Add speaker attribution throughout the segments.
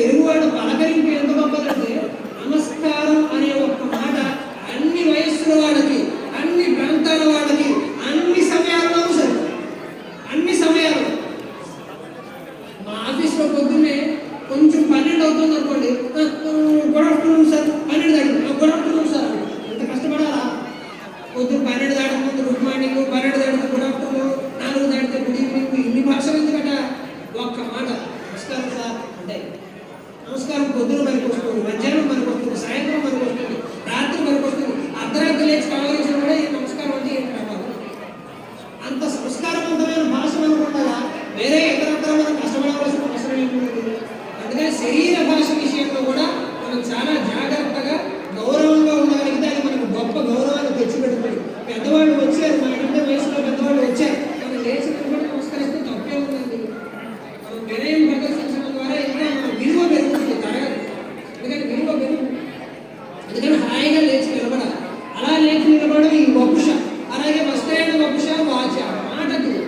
Speaker 1: తెలుగువాడు పలకరింపు ఎంత గొప్పదంటే నమస్కారం అనే ఒక్క మాట అన్ని వయస్సుల వాళ్ళకి అన్ని ప్రాంతాల వాళ్ళకి అన్ని సమయాల్లో సరే. అన్ని సమయాలు మా ఆఫీస్లో పొద్దున్నే కొంచెం పన్నెండు అవుతుంది అనుకోండి గుడ్ ఆఫ్టర్నూన్ సార్ పన్నెండు దాటి గుడ్ ఆఫ్టర్నూన్ సార్ ఎంత కష్టపడాలా పొద్దున్న పన్నెండు దాటక ముందు గుడ్ మార్నింగ్ పన్నెండు దాటితే గుడ్ ఆఫ్టర్నూన్ నాలుగు దాటితే గుడ్ ఈవినింగ్ ఇన్ని భాషలు ఎందుకట ఒక్క మాట నమస్కారం సార్ అంటే నమస్కారం పొద్దున మనకు వస్తుంది మధ్యాహ్నం మనకు వస్తుంది సాయంత్రం మనకు వస్తుంది రాత్రి మనకు వస్తుంది. అర్ధరాత్రి లేచి కావాల్సిన కూడా ఈ నమస్కారం అంటే ఏంటి కావాలి? అంత సంస్కారవంతమైన భాష అనుకుంటారా వేరే ఇతరత్ర మనం కష్టపడవలసిన అవసరం ఏముంది? అందుకని శరీర భాష విషయంలో కూడా మనం చాలా ఆయన లేచి నిలబడాలి. అలా లేచి నిలబడడం ఈ బహుశా అలాగే వస్త్రైన వపుష వాచ మాట తీరు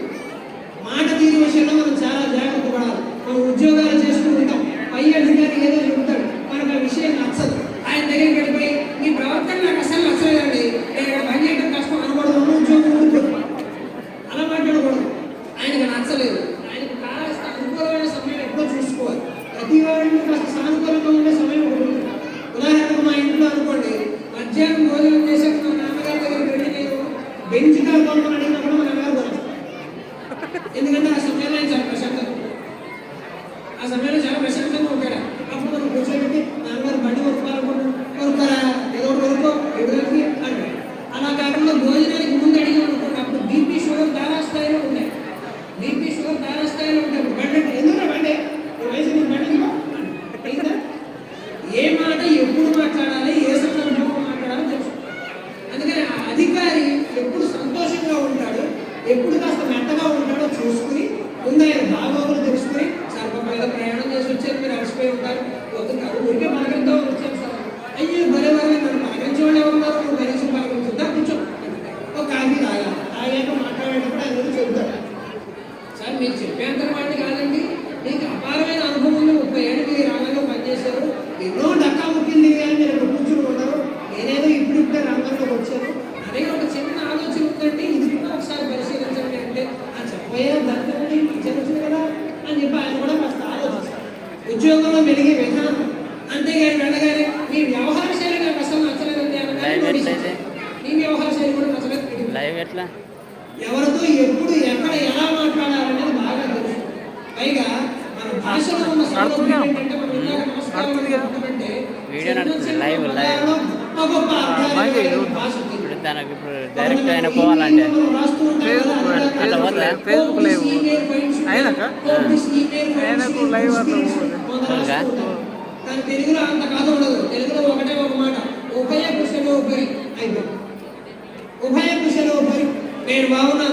Speaker 1: మాట తీరు విషయంలో మనం చాలా జాగ్రత్త పడాలి మనం ఉద్యోగాలు చేస్తూ ఉంటాం పై అధికారి ఏదో చెబుతాడు మనకు ఆ విషయం నచ్చదు ఆయన దగ్గరికి వెళ్ళిపోయి మీ ప్రవర్తన నాకు అసలు నచ్చలేదండి నేను ఇక్కడ పని చేయడం కష్టం అనకూడదు ఉన్న ఉద్యోగం ఊరుకోదు అలా మాట్లాడకూడదు ఆయనకు నచ్చలేదు ఆయనకు కాస్త అనుకూలమైన సమయం ఎప్పుడో చూసుకోవాలి ప్రతి వాళ్ళు కాస్త సానుకూలంగా ఉండే సమయం ఒకటి ఉంటుంది ఉదాహరణకు మా ఇంట్లో అనుకోండి మధ్యాహ్నం భోజనం చేసాక మా నాన్నగారి దగ్గరికి వెళ్ళి నేను బెంచ్ కార్ కొనుక్కొని అడిగినప్పుడు మా నాన్నగారు కొనరు. ఎందుకంటే ఆ సమయంలో ఆయన చాలా ప్రశాంతంగా ఉంటాడు. ఆ సమయంలో చాలా ప్రశాంతంగా ఉంటాడు అప్పుడు మనం కూర్చోబెట్టి నాన్నగారు బండి కొనుక్కోవాలనుకుంటున్నాం కొనుక్కోరా? ఏదో ఒకటి కొనుక్కో ఎదురుకి అంటాడు. అలా కాకుండా భోజనానికి ముందు అడిగి అనుకోండి అప్పుడు బీపీ షుగర్ చాలా స్థాయిలో ఉంటాయి. బీపీ షుగర్ చాలా స్థాయిలో ఉంటాయి. బండి అంటే ఎందుకు బండి? వయసు నీకు బండి ఏ మాట ఎప్పుడు మాట్లాడాలి ఏ సందర్భంలో మాట్లాడాలో తెలుసు. అందుకని ఆ అధికారి ఎప్పుడు సంతోషంగా ఉంటాడు ఎప్పుడు కాస్త మెత్తగా ఉంటాడో చూసుకుని ముందు ఆయన బాగోగులు తెలుసుకుని ఉద్యోగంలో మెలిగే విధానం అంతేగాని వెళ్ళగానే మీ వ్యవహార శైలి నాకు అసలు నచ్చలేదండి అనగానే. మీ వ్యవహార శైలి కూడా నచ్చలేదు
Speaker 2: లైవ్ ఎట్లా
Speaker 1: ఎవరితో ఎప్పుడు ఎక్కడ ఎలా మాట్లాడాలనేది బాగా తెలుసు పైగా మన భాషలో ఉన్న సౌలభ్యం ఏంటంటే మనం ఇందాక నమస్కారం చిన్న
Speaker 2: లైవ్, లైవ్.
Speaker 1: గొప్ప. భాష
Speaker 2: తనకు డైరెక్ట్ అయినా పోవాలంటే?
Speaker 3: ఫేస్బుక్ ఫేస్బుక్ లైవ్ అయినాక ఆయనకు లైవ్ అట్లా
Speaker 1: ఉభయ కుశలోపరి నేను బాగున్నా